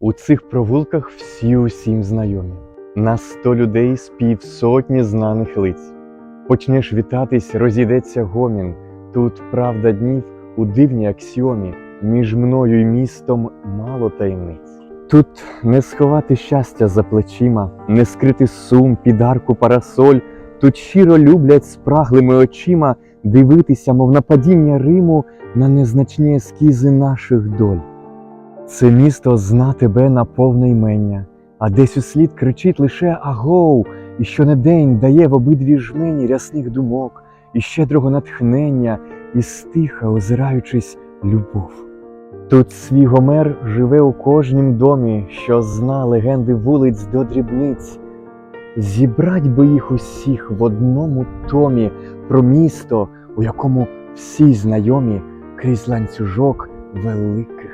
У цих провулках всі усім знайомі. На сто людей з півсотні знаних лиць. Почнеш вітатись, розійдеться гомін. Тут правда днів у дивній аксіомі. Між мною і містом мало таємниць. Тут не сховати щастя за плечима, не скрити сум під арку парасоль. Тут щиро люблять спраглими очима дивитися, мов на падіння Риму, на незначні ескізи наших доль. Це місто зна тебе на повне ймення, а десь услід кричить лише агоу, і щонедень дає в обидві жмені рясних думок, і щедрого натхнення, і стиха, озираючись, любов. Тут свій Гомер живе у кожнім домі, що зна легенди вулиць до дрібниць. Зібрать би їх усіх в одному томі про місто, у якому всі знайомі крізь ланцюжок великих